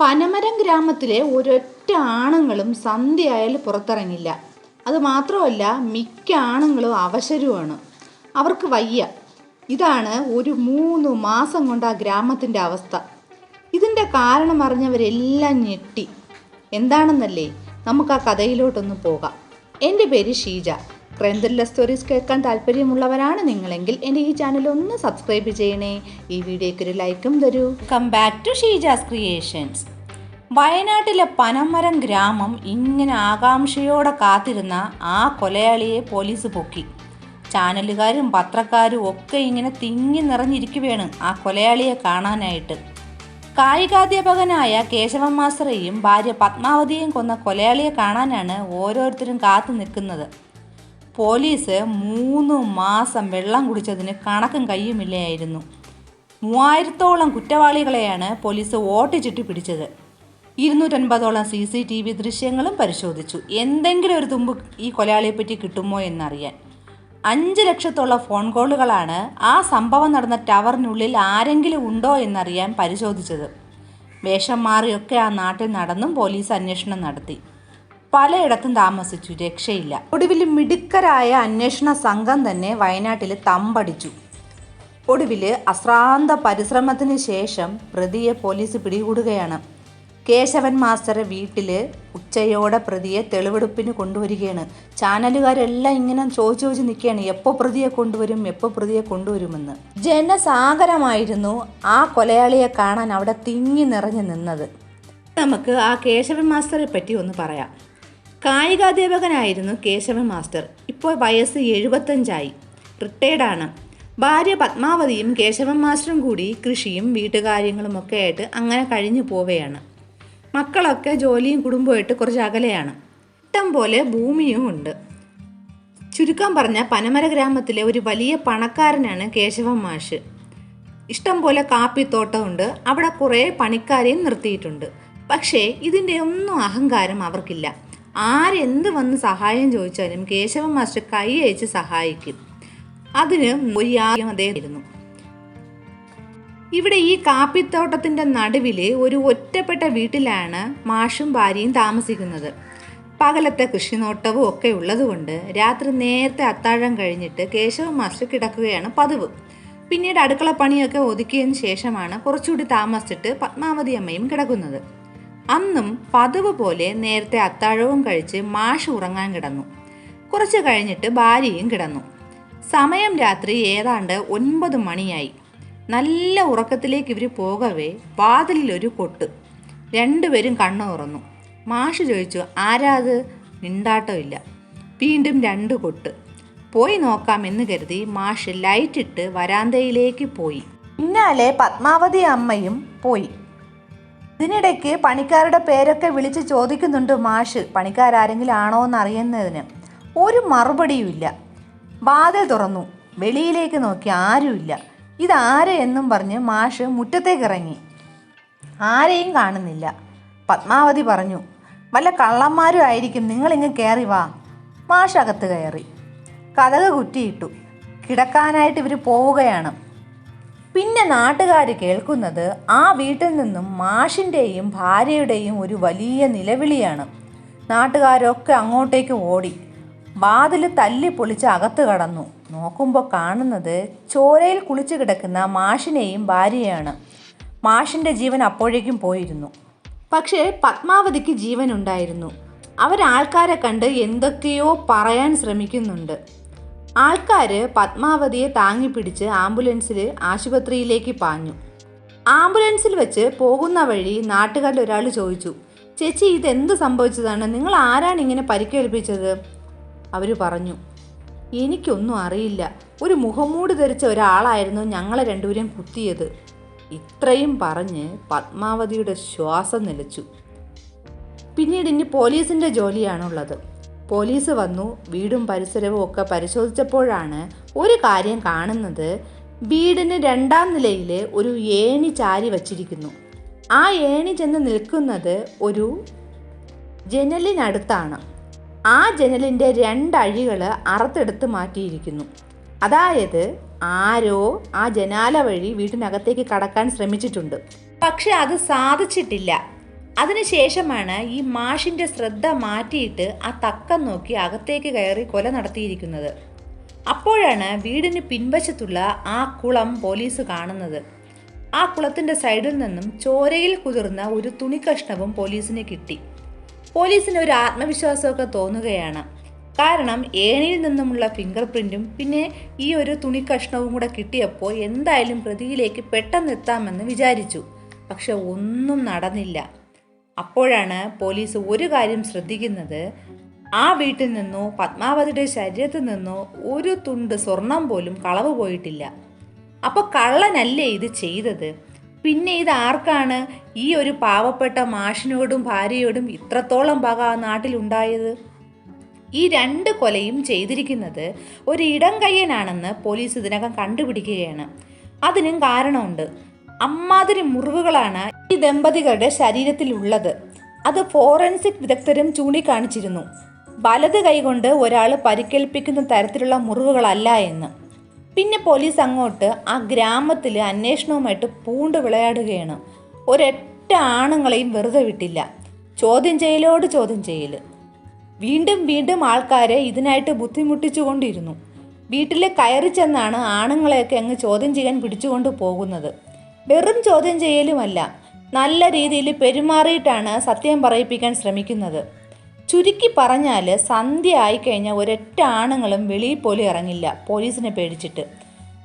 പനമരം ഗ്രാമത്തിലെ ഒരൊറ്റ ആണുങ്ങളും സന്ധ്യയായാൽ പുറത്തിറങ്ങില്ല. അത് മാത്രമല്ല മിക്ക ആണുങ്ങളും അവശരുമാണ് അവർക്ക് വയ്യ. ഇതാണ് ഒരു മൂന്ന് മാസം കൊണ്ട് ആ ഗ്രാമത്തിന്റെ അവസ്ഥ. ഇതിന്റെ കാരണം അറിഞ്ഞവരെല്ലാം ഞെട്ടി. എന്താണെന്നല്ലേ? നമുക്ക് ആ കഥയിലോട്ടൊന്ന് പോകാം. എന്റെ പേര് ഷീജ. ക്രൈം ത്രില്ലർ സ്റ്റോറീസ് കേൾക്കാൻ താല്പര്യമുള്ളവരാണ് നിങ്ങളെങ്കിൽ എന്റെ ഈ ചാനൽ ഒന്ന് സബ്സ്ക്രൈബ് ചെയ്യണേ. ഈ വീഡിയോയ്ക്ക് ഒരു ലൈക്കും തരൂ. Come back to Sheeja's creations വയനാട്ടിലെ പനമരം ഗ്രാമം ഇങ്ങനെ ആകാംക്ഷയോടെ കാത്തിരുന്ന ആ കൊലയാളിയെ പോലീസ് പൊക്കി. ചാനലുകാരും പത്രക്കാരും ഒക്കെ ഇങ്ങനെ തിങ്ങി നിറഞ്ഞിരിക്കുകയാണ് ആ കൊലയാളിയെ കാണാനായിട്ട്. കായികാധ്യാപകനായ കേശവൻ മാസ്റ്ററേയും ഭാര്യ പത്മാവതിയേയും കൊന്ന കൊലയാളിയെ കാണാനാണ് ഓരോരുത്തരും കാത്തു നിൽക്കുന്നത്. പോലീസ് മൂന്ന് മാസം വെള്ളം കുടിച്ചതിന് കണക്കും കയ്യുമില്ലായിരുന്നു. മൂവായിരത്തോളം കുറ്റവാളികളെയാണ് പോലീസ് വോട്ട് ചുറ്റി പിടിച്ചത്. ഇരുന്നൂറ്റൻപതോളം സി സി ടി വി ദൃശ്യങ്ങളും പരിശോധിച്ചു. എന്തെങ്കിലും ഒരു തുമ്പ് ഈ കൊലയാളിയെപ്പറ്റി കിട്ടുമോ എന്നറിയാൻ. അഞ്ച് ലക്ഷത്തോളം ഫോൺ കോളുകളാണ് ആ സംഭവം നടന്ന ടവറിനുള്ളിൽ ആരെങ്കിലും ഉണ്ടോ എന്നറിയാൻ പരിശോധിച്ചത്. വേഷം മാറിയൊക്കെ ആ നാട്ടിൽ നടന്നും പോലീസ് അന്വേഷണം നടത്തി. പലയിടത്തും താമസിച്ചു രക്ഷയില്ല. ഒടുവിൽ മിടുക്കരായ അന്വേഷണ സംഘം തന്നെ വയനാട്ടിൽ തമ്പടിച്ചു. ഒടുവിൽ അശ്രാന്ത പരിശ്രമത്തിന് ശേഷം പ്രതിയെ പോലീസ് പിടികൂടുകയാണ്. കേശവൻ മാസ്റ്ററെ വീട്ടിൽ ഉച്ചയോടെ പ്രതിയെ തെളിവെടുപ്പിന് കൊണ്ടുവരികയാണ്. ചാനലുകാരെല്ലാം ഇങ്ങനെ ചോദിച്ചു ചോദിച്ച് നിൽക്കുകയാണ് എപ്പോൾ പ്രതിയെ കൊണ്ടുവരും? എപ്പോൾ പ്രതിയെ കൊണ്ടുവരുമെന്ന്? ജനസാഗരമായിരുന്നു ആ കൊലയാളിയെ കാണാൻ അവിടെ തിങ്ങി നിറഞ്ഞു നിന്നത്. നമുക്ക് ആ കേശവൻ മാസ്റ്ററെ പറ്റി ഒന്ന് പറയാം. കായികാധ്യാപകനായിരുന്നു കേശവൻ മാസ്റ്റർ. ഇപ്പോൾ വയസ്സ് എഴുപത്തഞ്ചായി. റിട്ടയർഡാണ്. ഭാര്യ പത്മാവതിയും കേശവൻ മാസ്റ്ററും കൂടി കൃഷിയും വീട്ടുകാര്യങ്ങളും ഒക്കെ ആയിട്ട് അങ്ങനെ കഴിഞ്ഞു പോവുകയാണ്. മക്കളൊക്കെ ജോലിയും കുടുംബമായിട്ട് കുറച്ച് അകലെയാണ്. ഇഷ്ടം പോലെ ഭൂമിയും ഉണ്ട്. ചുരുക്കം പറഞ്ഞ പനമര ഗ്രാമത്തിലെ ഒരു വലിയ പണക്കാരനാണ് കേശവൻ മാഷ്. ഇഷ്ടം പോലെ കാപ്പിത്തോട്ടമുണ്ട് അവിടെ കുറേ പണിക്കാരെയും നിർത്തിയിട്ടുണ്ട്. പക്ഷേ ഇതിന്റെ ഒന്നും അഹങ്കാരം അവർക്കില്ല. ആരെന്ത് വന്ന് സഹായം ചോദിച്ചാലും കേശവ മാസ്റ്റർ കൈ അയച്ച് സഹായിക്കും. അതിന് ഒരു യാഗ്യം അദ്ദേഹം ഇവിടെ ഈ കാപ്പിത്തോട്ടത്തിന്റെ നടുവിലെ ഒരു ഒറ്റപ്പെട്ട വീട്ടിലാണ് മാഷും ഭാര്യയും താമസിക്കുന്നത്. പകലത്തെ കൃഷിനോട്ടവും ഒക്കെ ഉള്ളതുകൊണ്ട് രാത്രി നേരത്തെ അത്താഴം കഴിഞ്ഞിട്ട് കേശവ മാസ്റ്റർ കിടക്കുകയാണ് പതിവ്. പിന്നീട് അടുക്കള പണിയൊക്കെ ഒതുക്കിയതിന് ശേഷമാണ് കുറച്ചുകൂടി താമസിച്ചിട്ട് പത്മാവതി അമ്മയും കിടക്കുന്നത്. അന്നും പതിവ് പോലെ നേരത്തെ അത്താഴവും കഴിച്ച് മാഷ് ഉറങ്ങാൻ കിടന്നു. കുറച്ച് കഴിഞ്ഞിട്ട് ഭാര്യയും കിടന്നു. സമയം രാത്രി ഏതാണ്ട് ഒൻപത് മണിയായി. നല്ല ഉറക്കത്തിലേക്ക് ഇവർ പോകവേ വാതിലിലൊരു കൊട്ട്. രണ്ടുപേരും കണ്ണു തുറന്നു. മാഷ് ചോദിച്ചു ആരാത് മിണ്ടാട്ടമില്ല വീണ്ടും രണ്ട് കൊട്ട്. പോയി നോക്കാം എന്ന് കരുതി മാഷ് ലൈറ്റിട്ട് വരാന്തയിലേക്ക് പോയി. പിന്നാലെ പത്മാവതി അമ്മയും പോയി. ഇതിനിടയ്ക്ക് പണിക്കാരുടെ പേരൊക്കെ വിളിച്ച് ചോദിക്കുന്നുണ്ട് മാഷ് പണിക്കാരെങ്കിലും ആണോ എന്ന് അറിയുന്നതിന് ഒരു മറുപടിയുമില്ല. വാതിൽ തുറന്നു. വെളിയിലേക്ക് നോക്കി ആരുമില്ല. ഇതാര് എന്നും പറഞ്ഞ് മാഷ് മുറ്റത്തേക്ക് ഇറങ്ങി ആരെയും കാണുന്നില്ല. പത്മാവതി പറഞ്ഞു വല്ല കള്ളന്മാരും ആയിരിക്കും. നിങ്ങളിങ്ങ് കയറി വാ. മാഷ് അകത്ത് കയറി. കഥക കുറ്റിയിട്ടു. കിടക്കാനായിട്ട് ഇവർ പോവുകയാണ്. പിന്നെ നാട്ടുകാർ കേൾക്കുന്നത് ആ വീട്ടിൽ നിന്നും മാഷിന്റെയും ഭാര്യയുടെയും ഒരു വലിയ നിലവിളിയാണ്. നാട്ടുകാരൊക്കെ അങ്ങോട്ടേക്ക് ഓടി. വാതിൽ തല്ലി പൊളിച്ച് അകത്ത് കടന്നു. നോക്കുമ്പോൾ കാണുന്നത് ചോരയിൽ കുളിച്ചു കിടക്കുന്ന മാഷിനെയും ഭാര്യയാണ്. മാഷിന്റെ ജീവൻ അപ്പോഴേക്കും പോയിരുന്നു. പക്ഷേ പത്മാവതിക്ക് ജീവനുണ്ടായിരുന്നു. അവരാൾക്കാരെ കണ്ട് എന്തൊക്കെയോ പറയാൻ ശ്രമിക്കുന്നുണ്ട്. ആൾക്കാർ പത്മാവതിയെ താങ്ങിപ്പിടിച്ച് ആംബുലൻസിൽ ആശുപത്രിയിലേക്ക് പാഞ്ഞു. ആംബുലൻസിൽ വെച്ച് പോകുന്ന വഴി നാട്ടുകാരിൽ ഒരാൾ ചോദിച്ചു ചേച്ചി ഇതെന്ത് സംഭവിച്ചതാണ്? നിങ്ങൾ ആരാണ് ഇങ്ങനെ പരിക്കേൽപ്പിച്ചത്? അവർ പറഞ്ഞു എനിക്കൊന്നും അറിയില്ല. ഒരു മുഖംമൂട് ധരിച്ച ഒരാളായിരുന്നു ഞങ്ങളെ രണ്ടുപേരും കുത്തിയത്. ഇത്രയും പറഞ്ഞ് പത്മാവതിയുടെ ശ്വാസം നിലച്ചു. പിന്നീട് ഇനി പോലീസിന്റെ ജോലിയാണുള്ളത്. പോലീസ് വന്നു വീടും പരിസരവും ഒക്കെ പരിശോധിച്ചപ്പോഴാണ് ഒരു കാര്യം കാണുന്നത്. വീടിന് രണ്ടാം നിലയിൽ ഒരു ഏണി ചാരി വച്ചിരിക്കുന്നു. ആ ഏണി ചെന്ന് നിൽക്കുന്നത് ഒരു ജനലിനടുത്താണ്. ആ ജനലിന്റെ രണ്ടഴികൾ അറുത്തെടുത്ത് മാറ്റിയിരിക്കുന്നു. അതായത് ആരോ ആ ജനാല വഴി വീട്ടിനകത്തേക്ക് കടക്കാൻ ശ്രമിച്ചിട്ടുണ്ട്. പക്ഷെ അത് സാധിച്ചിട്ടില്ല. അതിനുശേഷമാണ് ഈ മാഷിന്റെ ശ്രദ്ധ മാറ്റിയിട്ട് ആ തക്കം നോക്കി അകത്തേക്ക് കയറി കൊല നടത്തിയിരിക്കുന്നത്. അപ്പോഴാണ് വീടിന് പിൻവശത്തുള്ള ആ കുളം പോലീസ് കാണുന്നത്. ആ കുളത്തിന്റെ സൈഡിൽ നിന്നും ചോരയിൽ കുതിർന്ന ഒരു തുണിക്കഷ്ണവും പോലീസിന് കിട്ടി. പോലീസിന് ഒരു ആത്മവിശ്വാസമൊക്കെ തോന്നുകയാണ്. കാരണം ഏണിയിൽ നിന്നുമുള്ള ഫിംഗർ പ്രിന്റും പിന്നെ ഈ ഒരു തുണിക്കഷ്ണവും കൂടെ കിട്ടിയപ്പോൾ എന്തായാലും പ്രതിയിലേക്ക് പെട്ടെന്ന് എത്താമെന്ന് വിചാരിച്ചു. പക്ഷെ ഒന്നും നടന്നില്ല. അപ്പോഴാണ് പോലീസ് ഒരു കാര്യം ശ്രദ്ധിക്കുന്നത്. ആ വീട്ടിൽ നിന്നോ പത്മാവതിയുടെ ശരീരത്തിൽ നിന്നോ ഒരു തുണ്ട് സ്വർണം പോലും കളവ് പോയിട്ടില്ല. അപ്പോൾ കള്ളനല്ലേ ഇത് ചെയ്തത്? പിന്നെ ഇത് ആർക്കാണ് ഈ ഒരു പാവപ്പെട്ട മാഷിനോടും ഭാര്യയോടും ഇത്രത്തോളം പക നാട്ടിലുണ്ടായത് ഈ രണ്ട് കൊലയും ചെയ്തിരിക്കുന്നത് ഒരു ഇടം കയ്യനാണെന്ന് പോലീസ് ഇതിനകം കണ്ടുപിടിക്കുകയാണ്. അതിനും കാരണമുണ്ട്. അമ്മാതിരി മുറിവുകളാണ് ഈ ദമ്പതികളുടെ ശരീരത്തിലുള്ളത്. അത് ഫോറൻസിക് വിദഗ്ധരും ചൂണ്ടിക്കാണിച്ചിരുന്നു. വലത് കൈകൊണ്ട് ഒരാൾ പരിക്കേൽപ്പിക്കുന്ന തരത്തിലുള്ള മുറിവുകളല്ല എന്ന്. പിന്നെ പോലീസ് അങ്ങോട്ട് ആ ഗ്രാമത്തിൽ അന്വേഷണവുമായിട്ട് പൂണ്ട് വിളയാടുകയാണ്. ഒരൊറ്റ ആണുങ്ങളെയും വെറുതെ വിട്ടില്ല. ചോദ്യം ചെയ്യലോട് ചോദ്യം ചെയ്യൽ വീണ്ടും വീണ്ടും ആൾക്കാരെ ഇതിനായിട്ട് ബുദ്ധിമുട്ടിച്ചുകൊണ്ടിരുന്നു. വീട്ടിൽ കയറി ചെന്നാണ് ആണുങ്ങളെയൊക്കെ അങ്ങ് ചോദ്യം ചെയ്യാൻ പിടിച്ചുകൊണ്ട് പോകുന്നത്. വെറും ചോദ്യം ചെയ്യലുമല്ല. നല്ല രീതിയിൽ പെരുമാറിയിട്ടാണ് സത്യം പറയിപ്പിക്കാൻ ശ്രമിക്കുന്നത്. ചുരുക്കി പറഞ്ഞാൽ സന്ധ്യ ആയിക്കഴിഞ്ഞാൽ ഒരൊറ്റ ആണുങ്ങളും വെളിയിൽ പോലും ഇറങ്ങില്ല പോലീസിനെ പേടിച്ചിട്ട്.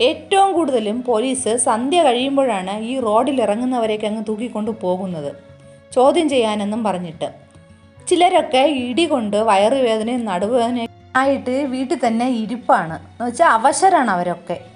ഏറ്റവും കൂടുതലും പോലീസ് സന്ധ്യ കഴിയുമ്പോഴാണ് ഈ റോഡിൽ ഇറങ്ങുന്നവരെയൊക്കെ അങ്ങ് തൂക്കിക്കൊണ്ട് പോകുന്നത്. ചോദ്യം ചെയ്യാനെന്നും പറഞ്ഞിട്ട്. ചിലരൊക്കെ ഇടി കൊണ്ട് വയറുവേദനയും നടുവേദനയും ആയിട്ട് വീട്ടിൽ തന്നെ ഇരിപ്പാണ്. എന്ന് വെച്ചാൽ അവശരാണ് അവരൊക്കെ.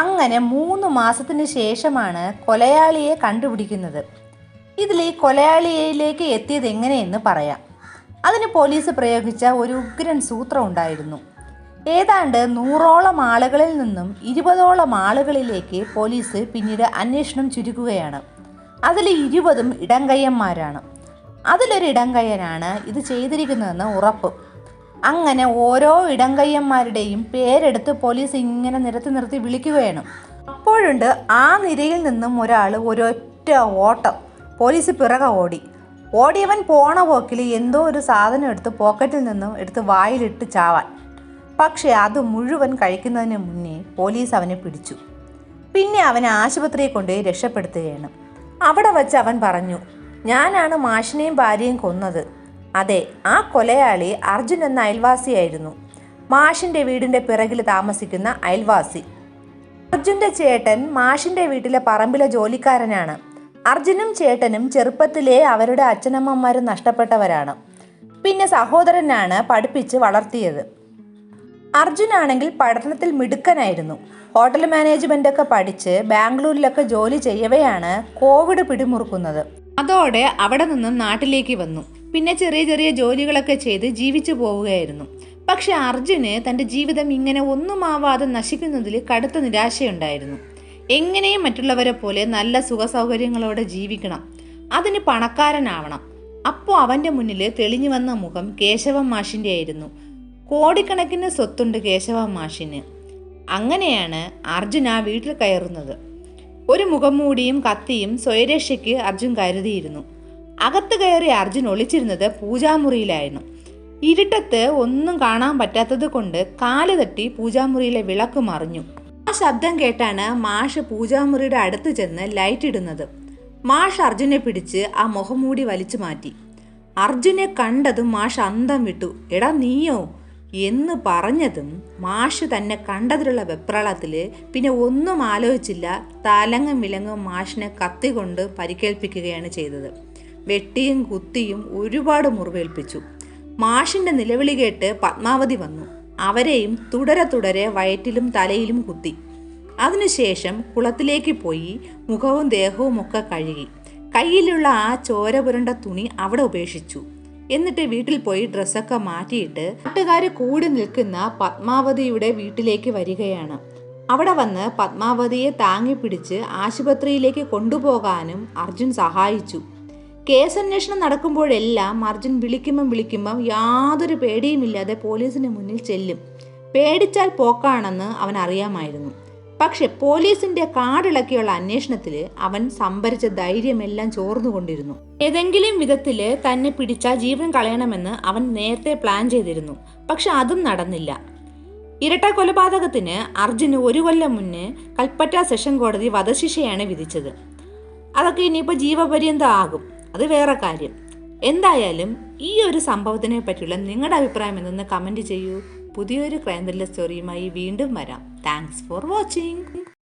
അങ്ങനെ മൂന്ന് മാസത്തിന് ശേഷമാണ് കൊലയാളിയെ കണ്ടുപിടിക്കുന്നത്. ഇതിൽ ഈ കൊലയാളിയിലേക്ക് എത്തിയത് എങ്ങനെയെന്ന് പറയാം. അതിന് പോലീസ് പ്രയോഗിച്ച ഒരു ഉഗ്രൻ സൂത്രം ഉണ്ടായിരുന്നു. ഏതാണ്ട് നൂറോളം ആളുകളിൽ നിന്നും ഇരുപതോളം ആളുകളിലേക്ക് പോലീസ് പിന്നീട് അന്വേഷണം ചുരുക്കുകയാണ്. അതിൽ ഇരുപതും ഇടംകയ്യന്മാരാണ് അതിലൊരു ഇടംകയ്യനാണ് ഇത് ചെയ്തിരിക്കുന്നതെന്ന് ഉറപ്പ്. അങ്ങനെ ഓരോ ഇടംകയ്യന്മാരുടെയും പേരെടുത്ത് പോലീസ് ഇങ്ങനെ നിരത്തി നിർത്തി വിളിക്കുകയാണ്. അപ്പോഴുണ്ട് ആ നിരയിൽ നിന്നും ഒരാൾ ഒരൊറ്റ ഓട്ടം. പോലീസ് പിറകെ ഓടി. ഓടിയവൻ പോണ പോക്കിൽ എന്തോ ഒരു സാധനം എടുത്ത് പോക്കറ്റിൽ നിന്നും എടുത്ത് വായിലിട്ട് ചാവാൻ. പക്ഷേ അത് മുഴുവൻ കഴിക്കുന്നതിന് മുന്നേ പോലീസ് അവനെ പിടിച്ചു. പിന്നെ അവനെ ആശുപത്രിയിൽ കൊണ്ടുപോയി രക്ഷപ്പെടുത്തുകയാണ്. അവിടെ വച്ച് അവൻ പറഞ്ഞു ഞാനാണ് മാഷിനെയും ഭാര്യയും കൊന്നത്. അതെ ആ കൊലയാളി അർജുൻ എന്ന അയൽവാസിയായിരുന്നു. മാഷിന്റെ വീടിന്റെ പിറകിൽ താമസിക്കുന്ന അയൽവാസി. അർജുന്റെ ചേട്ടൻ മാഷിന്റെ വീട്ടിലെ പറമ്പിലെ ജോലിക്കാരനാണ്. അർജുനും ചേട്ടനും ചെറുപ്പത്തിലേ അവരുടെ അച്ഛനമ്മമാർ നഷ്ടപ്പെട്ടവരാണ്. പിന്നെ സഹോദരനാണ് പഠിപ്പിച്ച് വളർത്തിയത്. അർജുനാണെങ്കിൽ പഠനത്തിൽ മിടുക്കനായിരുന്നു. ഹോട്ടൽ മാനേജ്മെന്റ് ഒക്കെ പഠിച്ച് ബാംഗ്ലൂരിലൊക്കെ ജോലി ചെയ്യവെയാണ് കോവിഡ് പിടിമുറുക്കുന്നത്. അതോടെ അവിടെ നിന്നും നാട്ടിലേക്ക് വന്നു. പിന്നെ ചെറിയ ചെറിയ ജോലികളൊക്കെ ചെയ്ത് ജീവിച്ചു പോവുകയായിരുന്നു. പക്ഷെ അർജുന് തന്റെ ജീവിതം ഇങ്ങനെ ഒന്നുമാവാതെ നശിക്കുന്നതിൽ കടുത്ത നിരാശയുണ്ടായിരുന്നു. എങ്ങനെയും മറ്റുള്ളവരെ പോലെ നല്ല സുഖസൗകര്യങ്ങളോടെ ജീവിക്കണം. അതിന് പണക്കാരനാവണം. അപ്പോൾ അവന്റെ മുന്നിൽ തെളിഞ്ഞു വന്ന മുഖം കേശവ മാഷിന്റെ ആയിരുന്നു. കോടിക്കണക്കിന് സ്വത്തുണ്ട് കേശവ മാഷിന്. അങ്ങനെയാണ് അർജുൻ ആ വീട്ടിൽ കയറുന്നത്. ഒരു മുഖംമൂടിയും കത്തിയും സ്വയരക്ഷയ്ക്ക് അർജുൻ കരുതിയിരുന്നു. അകത്ത് കയറി അർജുൻ ഒളിച്ചിരുന്നത് പൂജാമുറിയിലായിരുന്നു. ഇരുട്ടത്ത് ഒന്നും കാണാൻ പറ്റാത്തത് കൊണ്ട് കാൽ തട്ടി പൂജാമുറിയിലെ വിളക്ക് മറിഞ്ഞു. ആ ശബ്ദം കേട്ടാണ് മാഷ് പൂജാമുറിയുടെ അടുത്ത് ചെന്ന് ലൈറ്റ് ഇടുന്നത്. മാഷ് അർജുനെ പിടിച്ച് ആ മുഖംമൂടി വലിച്ചു മാറ്റി. അർജുനെ കണ്ടതും മാഷ് അന്തം വിട്ടു. എടാ നീയോ എന്ന് പറഞ്ഞതും മാഷ് തന്നെ കണ്ടതിലുള്ള വെപ്രാളത്തിൽ പിന്നെ ഒന്നും ആലോചിച്ചില്ല. തലങ്ങും വിലങ്ങും മാഷിനെ കത്തി കൊണ്ട് പരിക്കേൽപ്പിക്കുകയാണ് ചെയ്തത്. വെട്ടിയും കുത്തിയും ഒരുപാട് മുറിവേൽപ്പിച്ചു. മാഷിന്റെ നിലവിളി കേട്ട് പത്മാവതി വന്നു. അവരെയും തുടരെ തുടരെ വയറ്റിലും തലയിലും കുത്തി. അതിനുശേഷം കുളത്തിലേക്ക് പോയി മുഖവും ദേഹവും ഒക്കെ കഴുകി. കയ്യിലുള്ള ആ ചോര പുരണ്ട തുണി അവിടെ ഉപേക്ഷിച്ചു. എന്നിട്ട് വീട്ടിൽ പോയി ഡ്രസ്സൊക്കെ മാറ്റിയിട്ട് നാട്ടുകാർ കൂടി നിൽക്കുന്ന പത്മാവതിയുടെ വീട്ടിലേക്ക് വരികയാണ്. അവിടെ വന്ന് പത്മാവതിയെ താങ്ങി പിടിച്ച് ആശുപത്രിയിലേക്ക് കൊണ്ടുപോകാനും അർജുൻ സഹായിച്ചു. കേസന്വേഷണം നടക്കുമ്പോഴെല്ലാം അർജുൻ വിളിക്കുമ്പം വിളിക്കുമ്പം യാതൊരു പേടിയുമില്ലാതെ പോലീസിന് മുന്നിൽ ചെല്ലും. പേടിച്ചാൽ പോക്കാണെന്ന് അവൻ അറിയാമായിരുന്നു. പക്ഷെ പോലീസിന്റെ കാടിളക്കിയുള്ള അന്വേഷണത്തിൽ അവൻ സംഭരിച്ച ധൈര്യമെല്ലാം ചോർന്നുകൊണ്ടിരുന്നു. ഏതെങ്കിലും വിധത്തിൽ തന്നെ പിടിച്ചാൽ ജീവൻ കളയണമെന്ന് അവൻ നേരത്തെ പ്ലാൻ ചെയ്തിരുന്നു. പക്ഷെ അതും നടന്നില്ല. ഇരട്ട കൊലപാതകത്തിന് അർജുന് ഒരു കൊല്ലം മുന്നേ കൽപ്പറ്റ സെഷൻ കോടതി വധശിക്ഷയാണ് വിധിച്ചത്. അതൊക്കെ ഇനിയിപ്പോൾ ജീവപര്യന്തം ആകും. അത് വേറെ കാര്യം. എന്തായാലും ഈ ഒരു സംഭവത്തിനെ പറ്റിയുള്ള നിങ്ങളുടെ അഭിപ്രായം എന്തെന്ന് കമന്റ് ചെയ്യൂ. പുതിയൊരു ക്രൈം സ്റ്റോറിയുമായി വീണ്ടും വരാം. Thanks for watching